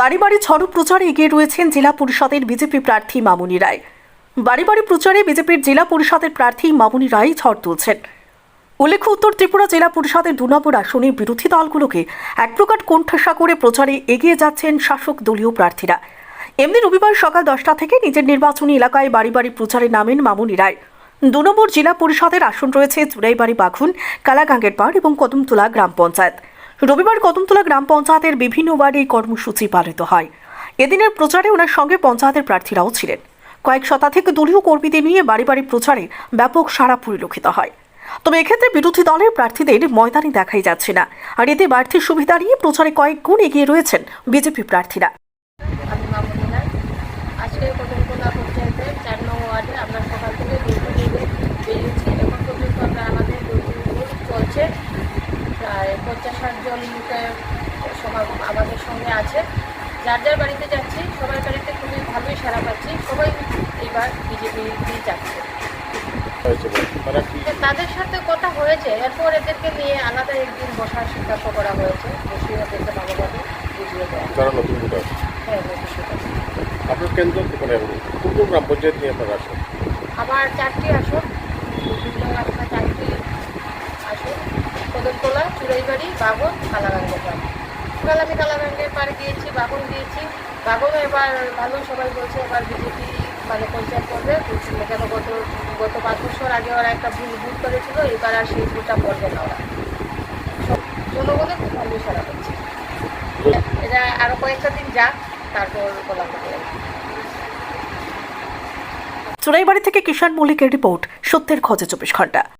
বাড়ি বাড়ি ছড় প্রচারে এগিয়ে রয়েছেন জেলা পরিষদের বিজেপি প্রার্থী মামুনি রায়। বাড়ি বাড়ি প্রচারে বিজেপির জেলা পরিষদের প্রার্থী মামুনি রায় ঝড় তুলছেন। উল্লেখ্য, উত্তর ত্রিপুরা জেলা পরিষদের দু নম্বর আসনে বিরোধী দলগুলোকে এক প্রকার কোণঠাসা করে প্রচারে এগিয়ে যাচ্ছেন শাসক দলীয় প্রার্থীরা। এমনি রবিবার সকাল দশটা থেকে নিজের নির্বাচনী এলাকায় বাড়ি বাড়ি প্রচারে নামেন মামুনি রায়। দু নম্বর জেলা পরিষদের আসন রয়েছে চুড়াইবাড়ি বাঘুন কালাগাঙ্গের পাড় এবং কদমতলা গ্রাম পঞ্চায়েত। রবিবার কদমতলা গ্রাম পঞ্চায়েতের বিভিন্ন ওয়ার্ডে এই কর্মসূচি পালিত হয়। এদিনের প্রচারে ওনার সঙ্গে পঞ্চায়েতের প্রার্থীরাও ছিলেন। কয়েক শতাধিক দলীয় কর্মীদের নিয়ে বাড়ি বাড়ি প্রচারে ব্যাপক সাড়া পরিলক্ষিত হয়। তবে এক্ষেত্রে বিরোধী দলের প্রার্থীদের ময়দানে দেখাই যাচ্ছে না। আর এতে বাড়তি সুবিধা নিয়ে প্রচারে কয়েক গুণ এগিয়ে রয়েছেন বিজেপি প্রার্থীরা। আজকে চার আমরা সকাল থেকে দৌড়ে দৌড়ে বেরিয়েছি এখন পর্যন্ত আমরা আমাদের দৌড় চলছে প্রায় পঞ্চাশ ষাট জন লোকের সবার আমাদের সঙ্গে আছে। যার যার বাড়িতে যাচ্ছি সবার বাড়িতে খুবই ভালোই সারা পাচ্ছি। সবাই এবার বিজেপিতেই যাচ্ছে। তারা তাদের সাথে কথা হয়েছে। এরপর এদেরকে নিয়ে আলাদা একদিন বসার সিদ্ধান্ত করা হয়েছে। বসিয়ে ওদেরকে ভালোভাবে বুঝিয়ে দেওয়া যারা নতুন ভোটার হ্যাঁ ভবিষ্যতে আপনার কেন্দ্র মানে কোন কোন গ্রাম পঞ্চায়েত নিয়ে আপনারা আসেন? আমার চারটি আসন বিভিন্ন রাস্তা চারটি আসন কদমতলা চুড়াইবাড়ি, বাগন কালাগাঙ্গের পাড় এবার আমি কালাগাঙ্গের পাড়ে গিয়েছি বাগন গিয়েছি বাগনও এবার ভালো, সবাই বলছে এবার বিজেপি মানে পঞ্চায়েত করবে। কেন গত গত পাঁচ বছর আগে ওরা একটা ভুল ভুল করেছিল, এবার আর সেই ভুলটা করবে না ওরা। জনগণের খুব ভালো সারা করছে। এটা আরও কয়েকটা দিন যাক, তারপর বলা হবে। চুরাইবাড়ি থেকে কিষাণ মল্লিকের রিপোর্ট, সত্যের খোঁজে চব্বিশ ঘণ্টা।